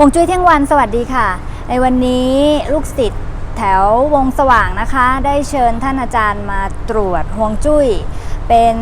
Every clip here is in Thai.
วงจุ้ยเที่ยงวันสวัสดีค่ะ ในวันนี้ลูกศิษย์แถววงสว่างนะคะ ได้เชิญท่านอาจารย์มาตรวจห่วงจุ้ย เป็น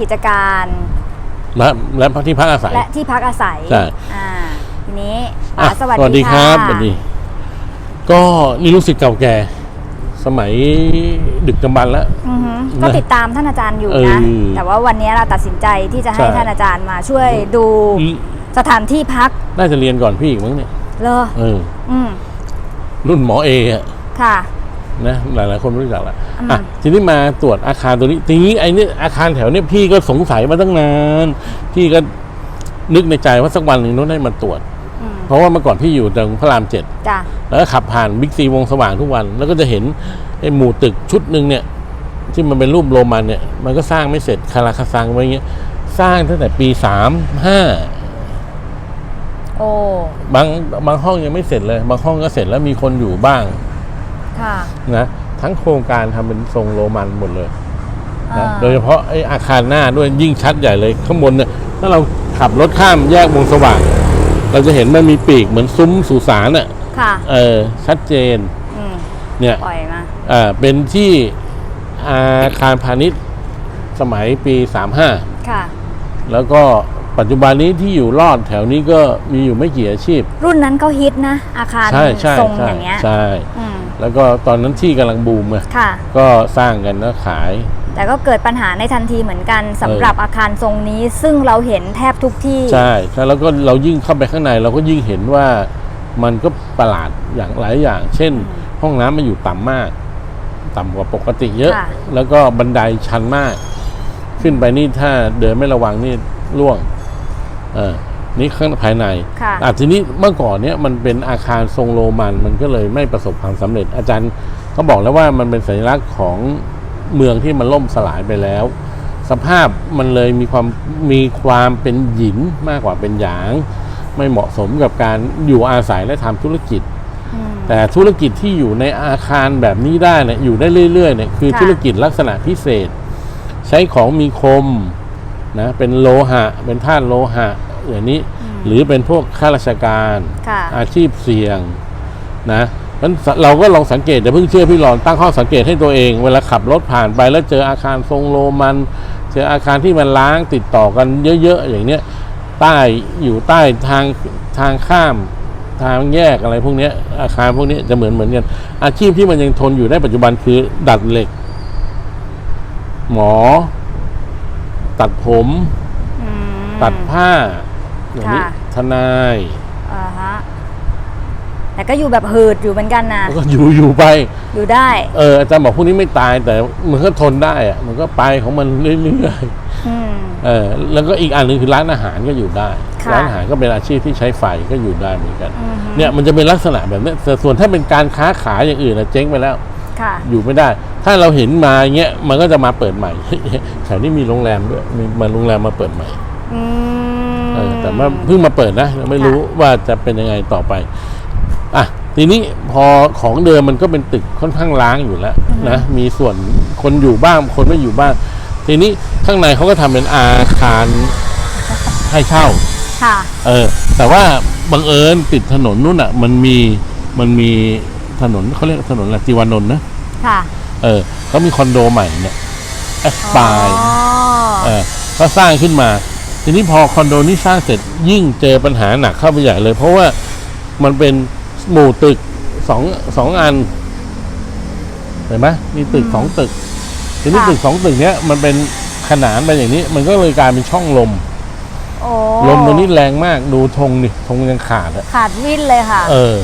กิจการและและพักที่พักอาศัย และที่พักอาศัยใช่อ่าทีนี้ป๋าอะสวัสสวัสดีดีคค่ะ รับสวัสดี ก็นี่ลูกศิษย์เก่าแก่ สมัยดึกดำบรรพ์แล้ว อือฮึก็นะติดตามท่านอาจารย์อยู่เอนะอแต่ว่าวันนี้เราตัดสินใจที่จะให้ใช่ท่านอาจารย์มาช่วยดู สถานที่พักน่าจะเรียนก่อนพี่อีกมั้งเนี่ยเลอเอออืมรุ่นหมอเออะค่ะนะหลายหลายๆคนรู้จักแหละอืมอะทีนี้มาตรวจอาคารตัวนี้ทีนี้ไอ้นี่อาคารแถวเนี้ยพี่ก็สงสัยมาตั้งนาน พี่ก็นึกในใจว่าสักวันหนึ่งต้องได้มาตรวจอืมเพราะว่าเมื่อก่อนพี่อยู่ตรงพระรามเจ็ดจ้ะแล้วก็ขับผ่านบิ๊กซีวงสว่างทุกวัน แล้วก็จะเห็นไอ้หมู่ตึกชุดหนึ่งเนี่ย ที่มันเป็นรูปโรมันเนี่ย มันก็สร้างไม่เสร็จคาราคาซังไว้เงี้ย สร้างตั้งแต่ปีสามห้า โอ้บางบางห้องยังไม่เสร็จเลย บางห้องก็เสร็จแล้วมีคนอยู่บ้างค่ะนะทั้งโครงการทำเป็นทรงโรมันหมดเลยอ่านะโดยเฉพาะไอ้อาคารหน้าด้วยยิ่งชัดใหญ่เลยข้างบนเนี่ยถ้าเราขับรถข้ามแยกวงสว่าง เราจะเห็นมันมีปีกเหมือนซุ้มสุสานอะค่ะเออชัดเจนอืมเนี่ยปล่อยมาอ่าเป็นที่อาคารพาณิชย์สมัยปี35ค่ะ แล้วก็ ปัจจุบันนี้ที่อยู่รอดแถวนี้ก็มีอยู่ไม่กี่อาชีพ รุ่นนั้นเขาฮิตนะ อาคารใช่ใช่ทรงใช่อย่างเงี้ยใช่อืมแล้วก็ตอนนั้นที่กำลังบูมไงค่ะ ก็สร้างกันแล้วขาย แต่ก็เกิดปัญหาในทันทีเหมือนกันสำหรับอาคารทรงนี้ ซึ่งเราเห็นแทบทุกที่ ใช่ใช่แล้วก็เรายิ่งเข้าไปข้างในเราก็ยิ่งเห็นว่ามันก็ประหลาดอย่างหลายอย่าง เช่น ห้องน้ำมันอยู่ต่ำมาก ต่ำกว่าปกติเยอะ ค่ะ แล้วก็บันไดชันมาก ขึ้นไปนี่ถ้าเดินไม่ระวังนี่ร่วง เออนี่ข้างภายในค่ะอะทีนี้เมื่อก่อนเนี้ยมันเป็นอาคารทรงโรมันมันก็เลยไม่ประสบความสำเร็จ อาจารย์เขาบอกแล้วว่ามันเป็นสัญลักษณ์ของเมืองที่มันล่มสลายไปแล้ว สภาพมันเลยมีความมีความเป็นหยินมากกว่าเป็นหยาง ไม่เหมาะสมกับการอยู่อาศัยและทำธุรกิจอืมแต่ธุรกิจที่อยู่ในอาคารแบบนี้ได้เนี่ยอยู่ได้เรื่อยๆเนี่ยคือค่ะธุรกิจลักษณะพิเศษ ใช้ของมีคมนะเป็นโลหะ เป็นธาตุโลหะ อย่างนี้ หรือเป็นพวกข้าราชการค่ะอาชีพเสี่ยงนะมันเราก็ลองสังเกตอย่าเพิ่งเชื่อพี่หลอนตั้งข้อสังเกตให้ตัวเอง เวลาขับรถผ่านไปแล้วเจออาคารทรงโรมัน เจออาคารที่มันล้างติดต่อกันเยอะๆอย่างเนี้ยใต้อยู่ใต้ทางทางข้ามทางแยกอะไรพวกเนี้ยอาคารพวกนี้จะเหมือนเหมือนกัน อาชีพที่มันยังทนอยู่ได้ปัจจุบันคือดัดเหล็ก หมอ ตัดผมอืมตัดผ้า อย่างนี้ค่ะ ทนายอ่าฮะแต่ก็อยู่แบบหืดอยู่เหมือนกันนะแล้วก็อยู่อยู่ไป อยู่ได้ เอออาจารย์บอกพวกนี้ไม่ตายแต่มันก็ทนได้อะมันก็ไปของมันเรื่อยอืม ๆเออแล้วก็อีกอันหนึ่งคือร้านอาหารก็อยู่ได้ ค่ะร้านอาหารก็เป็นอาชีพที่ใช้ไฟก็อยู่ได้เหมือนกัน อือฮึ เนี่ยมันจะเป็นลักษณะแบบเนี้ยแต่ส่วนถ้าเป็นการค้าขายอย่างอื่นนะเจ๊งไปแล้ว ค่ะ อยู่ไม่ได้ ถ้าเราเห็นมาอย่างเงี้ยมันก็จะมาเปิดใหม่ แถวนี้มีโรงแรมด้วยมีมาโรงแรมมาเปิดใหม่ อืมเออแต่ ว่าเพิ่งมาเปิดนะยังไม่รู้ว่าจะเป็นยังไงต่อไปอะทีนี้พอของเดิมมันก็เป็นตึกค่อนข้างล้างอยู่แล้วนะมีส่วนคนอยู่บ้างคนไม่อยู่บ้างทีนี้ข้างในเขาก็ทำเป็นอาคารให้เช่าค่ะเออ แต่ว่าบังเอิญติดถนนนู่นอะ มันมีมันมีถนนเขาเรียกถนนอะไรจีวานนท์นะค่ะ เออเขามีคอนโดใหม่เนี่ยแอสปายอ๋อเออก็สร้างขึ้นมา ทีนี้พอคอนโดนี้สร้างเสร็จยิ่งเจอปัญหาหนักเข้าไปใหญ่เลย เพราะว่ามันเป็นหมู่ตึกสองสองอันเห็นไหมมีตึกสองตึก ทีนี้ตึกสองตึกเนี้ยมันเป็นขนานไปอย่างนี้ มันก็เลยกลายเป็นช่องลม โอ้ลมตัวนี้แรงมากดูธงนี่ธงยังขาดอะขาดวิ่นเลยค่ะ เออ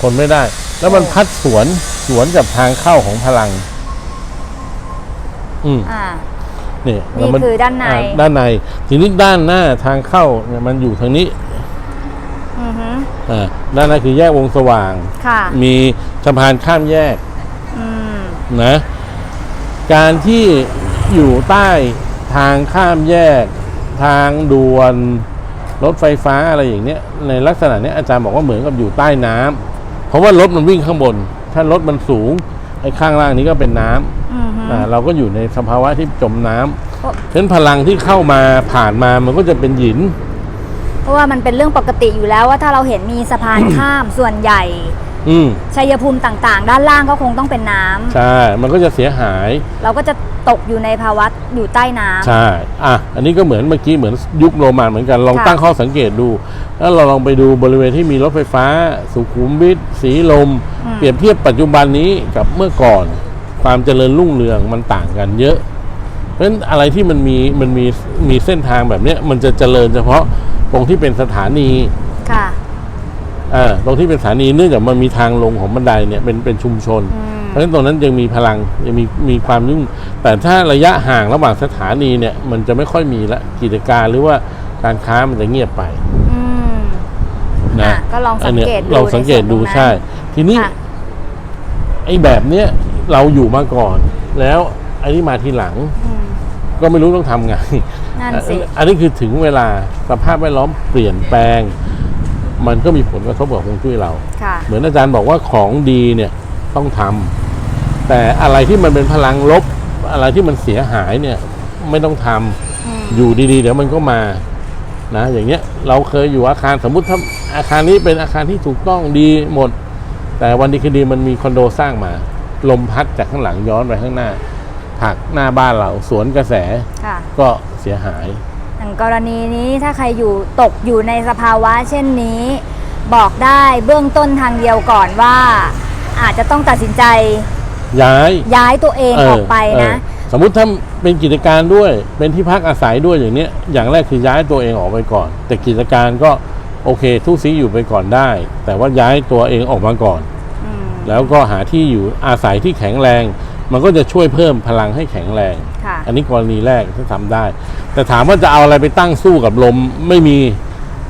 คนไม่ได้ แล้วมันโอ้พัดสวนสวนกับทางเข้าของพลัง อืม อ่า นี่นี่แล้วมัคือด้านใน อ่ด้านใน ทีนี้ด้านหน้าทางเข้าเนี่ยมันอยู่ทางนี้อือฮึอ่าด้านหน้าคือแยกวงสว่าง ค่ะมีสะพานข้ามแยกอืมนะ การที่อยู่ใต้ทางข้ามแยก ทางด่วนรถไฟฟ้าอะไรอย่างเนี้ยในลักษณะเนี้ยอาจารย์บอกว่าเหมือนกับอยู่ใต้น้ำเพราะว่ารถมันวิ่งข้างบน ถ้ารถมันสูงไอ้ข้างล่างนี้ก็เป็นน้ำ อือฮึอ่าเราก็อยู่ในสภาวะที่จมน้ำโอ้ฉะนั้นพลังที่เข้ามาผ่านมามันก็จะเป็นหยิน เพราะว่ามันเป็นเรื่องปกติอยู่แล้วว่าถ้าเราเห็นมีสะพานข้ามส่วนใหญ่อืมชัยภูมิต่างๆ ด้านล่างก็คงต้องเป็นน้ำใช่ มันก็จะเสียหาย เราก็จะตกอยู่ในภาวะอยู่ใต้น้ำใช่ อะ อันนี้ก็เหมือนเมื่อกี้เหมือนยุคโรมันเหมือนกัน ลองค่ะตั้งข้อสังเกตดู แล้วเราลองไปดูบริเวณที่มีรถไฟฟ้า สุขุมวิท สีลมอืมเปรียบเทียบปัจจุบันนี้กับเมื่อก่อน ความเจริญรุ่งเรืองมันต่างกันเยอะ เพราะฉะนั้นอะไรที่มันมีมันมีมีเส้นทางแบบเนี้ยมันจะเจริญเฉพาะตรงที่เป็นสถานีค่ะอ่าตรงที่เป็นสถานีเนื่องจากมันมีทางลงของบันไดเนี่ยเป็นเป็นชุมชนอืมเพราะฉะนั้นตรงนั้นยังมีพลังยังมีมีความยุ่ง แต่ถ้าระยะห่างระหว่างสถานีเนี่ย มันจะไม่ค่อยมีละกิจการหรือว่าการค้ามันจะเงียบไปอืมนะอะก็ลองสังเกตดูลองสังเกตดูในส่วนตรงนั้นใช่ ทีนี้ค่ะไอ้แบบเนี้ย เราอยู่มาก่อน แล้วไอ้นี่มาทีหลัง อืม ก็ไม่รู้ต้องทำไง นั่นสิ อันนี้คือถึงเวลาสภาพแวดล้อมเปลี่ยนแปลง มันก็มีผลกระทบกับฮวงจุ้ยเรา ค่ะ เหมือนอาจารย์บอกว่าของดีเนี่ยต้องทำแต่อะไรที่มันเป็นพลังลบ อะไรที่มันเสียหายเนี่ยไม่ต้องทำอืม อยู่ดีๆ เดี๋ยวมันก็มานะอย่างเงี้ยเราเคยอยู่อาคารสมมุติถ้าอาคารนี้เป็นอาคารที่ถูกต้องดีหมด แต่วันดีคืนดีมันมีคอนโดสร้างมา ลมพัดจากข้างหลังย้อนไปข้างหน้าผลักหน้าบ้านเราสวนกระแสค่ะ ก็เสียหายอย่างกรณีนี้ถ้าใครอยู่ตกอยู่ในสภาวะเช่นนี้ บอกได้เบื้องต้นทางเดียวก่อนว่า อาจจะต้องตัดสินใจ ย้ายย้ายตัวเองออกไปนะ เออสมมุติถ้าเป็นกิจการด้วยเป็นที่พักอาศัยด้วยอย่างเนี้ยอย่างแรกคือย้ายตัวเองออกไปก่อน แต่กิจการก็โอเคทุกซีอยู่ไปก่อนได้ แต่ว่าย้ายตัวเองออกมาก่อนอืม แล้วก็หาที่อยู่อาศัยที่แข็งแรง มันก็จะช่วยเพิ่มพลังให้แข็งแรง ค่ะ อันนี้กรณีแรกที่ทำได้ แต่ถามว่าจะเอาอะไรไปตั้งสู้กับลมไม่มี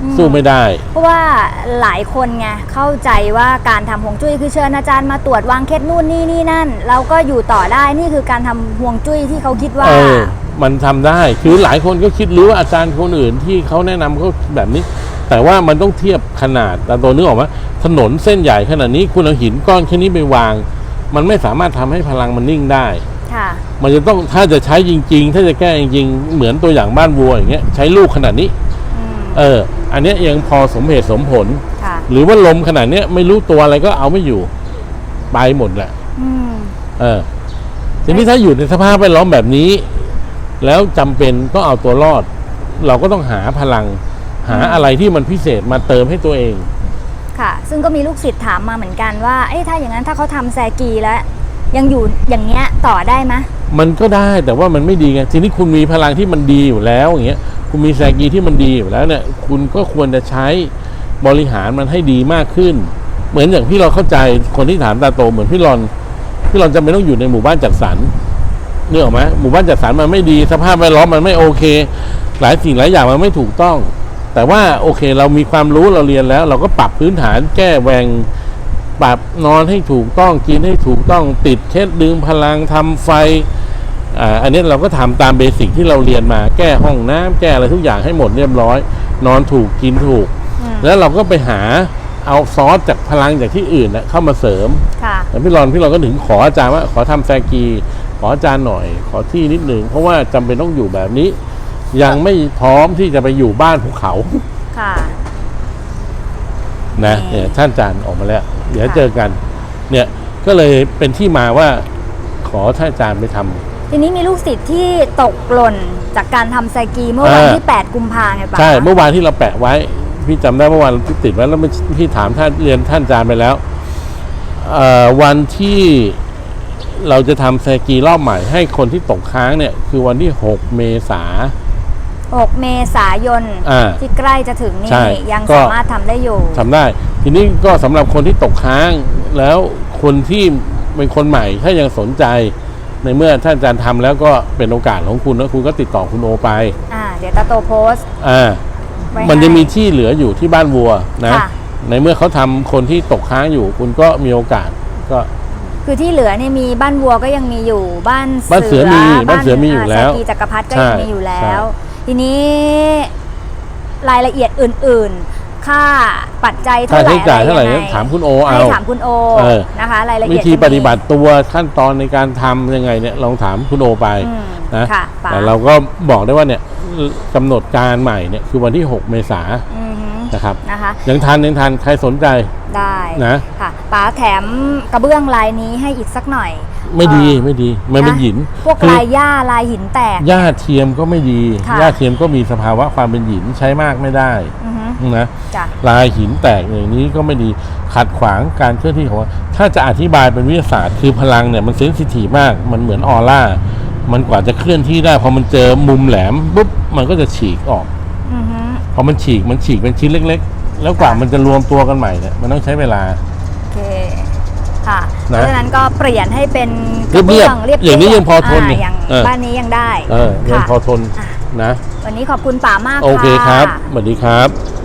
อืมสู้ไม่ได้ เพราะว่าหลายคนไงเข้าใจว่าการทำฮวงจุ้ยคือเชิญอาจารย์มาตรวจวางเคล็ดนู่นนี่นี่นั่น เราก็อยู่ต่อได้นี่คือการทำฮวงจุ้ยที่เขาคิดว่า เออ มันทำได้ คือหลายคนก็คิดหรือว่าอาจารย์คนอื่นที่เขาแนะนำเขาแบบนี้ แต่ว่ามันต้องเทียบขนาดแต่ตัวนึกออกไหมถนนเส้นใหญ่ขนาดนี้คุณเอาหินก้อนแค่นี้ไปวาง มันไม่สามารถทำให้พลังมันนิ่งได้ค่ะมันจะต้องถ้าจะใช้จริง ๆ ถ้าจะแก้จริงๆเหมือนตัวอย่างบ้านวัวอย่างเงี้ยใช้ลูกขนาดนี้อืมเออ อันเนี้ยยังพอสมเหตุสมผลค่ะหรือว่าลมขนาดเนี้ยไม่รู้ตัวอะไรก็เอาไม่อยู่ไปหมดแหละอืมเออทีนี้ถ้าอยู่ในสภาพแวดล้อมแบบนี้ แล้วจำเป็นต้องเอาตัวรอด เราก็ต้องหาพลัง หาอะไรที่มันพิเศษมาเติมให้ตัวเอง ค่ะ ซึ่งก็มีลูกศิษย์ถามมาเหมือนกันว่า เอ้ยถ้าอย่างนั้นถ้าเขาทำแซกีแล้ว ยังอยู่อย่างเงี้ยต่อได้ไหมะมันก็ได้แต่ว่ามันไม่ดีไงทีนี้คุณมีพลังที่มันดีอยู่แล้วอย่างเงี้ยคุณมีแซกีที่มันดีอยู่แล้วเนี่ย คุณก็ควรจะใช้บริหารมันให้ดีมากขึ้น เหมือนอย่างที่เราเข้าใจคนที่ถามตาโตเหมือนพี่รอนพี่รอนจำเป็นต้องอยู่ในหมู่บ้านจัดสรรเนื้ออกไหมหมู่บ้านจัดสรรมันไม่ดี สภาพแวดล้อมมันไม่โอเค หลายสิ่งหลายอย่างมันไม่ถูกต้อง แต่ว่าโอเคเรามีความรู้เราเรียนแล้ว เราก็ปรับพื้นฐานแก้แหวงปรับนอนให้ถูกต้องกินให้ถูกต้องติดเคล็ดดึงพลังทำไฟอ่าอันนี้เราก็ทำตามเบสิกที่เราเรียนมา แก้ห้องน้ำแก้อะไรทุกอย่างให้หมดเรียบร้อย นอนถูกกินถูกอืมแล้วเราก็ไปหาเอาซอสจากพลังจากที่อื่นนะเข้ามาเสริมค่ะแต่พี่รอนพี่รอนก็ถึงขออาจารย์ว่า ขอทำแซกี ขออาจารย์หน่อย ขอที่นิดหนึ่งเพราะว่าจำเป็นต้องอยู่แบบนี้ ยังไม่พร้อมที่จะไปอยู่บ้านภูเขา ค่ะ นะนี่ เนี่ยท่านอาจารย์ออกมาแล้ว เดี๋ยวค่ะเจอกัน เนี่ยก็เลยเป็นที่มาว่า ขอท่านอาจารย์ไปทำ ทีนี้มีลูกศิษย์ที่ตกหล่นจากการทำแซกีเมื่อวันอ่า ที่ 8 กุมภาไงปะใช่เมื่อวานที่เราแปะไว้ พี่จำได้เมื่อวานที่ติดไว้แล้วพี่ถามท่านเรียนท่านอาจารย์ไปแล้วเอ่อวันที่เราจะทำแซกีรอบใหม่ให้คนที่ตกค้างเนี่ย คือวันที่ 6 เมษา 6 เมษายนอ่าที่ใกล้จะถึงนี่ใช่ยังก็ สามารถทำได้อยู่ ทำได้ ทีนี้ก็สำหรับคนที่ตกค้างแล้วคนที่เป็นคนใหม่ถ้ายังสนใจ ในเมื่อท่านอาจารย์ทำแล้วก็เป็นโอกาสของคุณแล้วคุณก็ติดต่อคุณโอไปอ่า เดี๋ยวตาโตโพสต์อ่า ไว้มันจะให้ มีที่เหลืออยู่ที่บ้านวัวนะ ค่ะ ในเมื่อเขาทำคนที่ตกค้างอยู่ คุณก็มีโอกาส ก็ คือที่เหลือเนี่ยมีบ้านวัวก็ยังมีอยู่บ้านบ้านเสือมีบ้านเสือมีอยู่แล้วาแซกีจักรพรรดิก็ใช่ยังมีอยู่แล้ใช่ว ทีนี้รายละเอียดอื่น ๆ ค่าปัจจัยค่าเท่าไหร่ใช้จ่ายเท่าไหร่อะยังงถามคุณโอเอาให้ถามคุณโอเออนะคะรายละเอีวิยดธีจะมีปฏิบัติตัวขั้นตอนในการทำยังไงเนี่ยลองถามคุณโอไปอืมนะค่ะป๋าแต่เราก็บอกได้ว่าเนี่ยกำหนดการใหม่เนี่ยคือวันที่ 6 เมษาย นอือฮึนะครับนะคะยังทันยังทันใครสนใจได้นะค่ะป๋าแถมกระเบื้องลายนี้ให้อีกสักหน่อย ไม่ดีเอ่อไม่ดีมันเป็นนะหิน พวกคือลายหญ้าลายหินแตกหญ้าเทียมก็ไม่ดีค่ะหญ้าเทียมก็มีสภาวะความเป็นหินใช้มากไม่ได้อือฮึนะจ้ะลายหินแตกอย่างนี้ก็ไม่ดีขัดขวางการเคลื่อนที่ของถ้าจะอธิบายเป็นวิทยาศาสตร์คือพลังเนี่ยมันเซนซิทีฟมากมันเหมือนออร่ามันกว่าจะเคลื่อนที่ได้พอมันเจอมุมแหลมปุ๊บมันก็จะฉีกออกอือฮึ พอมันฉีกมันฉีกเป็นชิ้นเล็ก ๆ แล้วกว่ามันจะรวมตัวกันใหม่เนี่ยมันต้องใช้เวลา โอเคค่ะเพนะราะฉะนั้นก็เปลี่ยนให้เป็นกเรีระยบๆเบื้องเรียบๆอย่างนี้ยังพอทนอ่าเนี่ยอย่างเออ บ้านนี้ยังได้เออยังค่ะพอทนอะนะ วันนี้ขอบคุณป๋ามากโอเคครับะสวัสดีครับ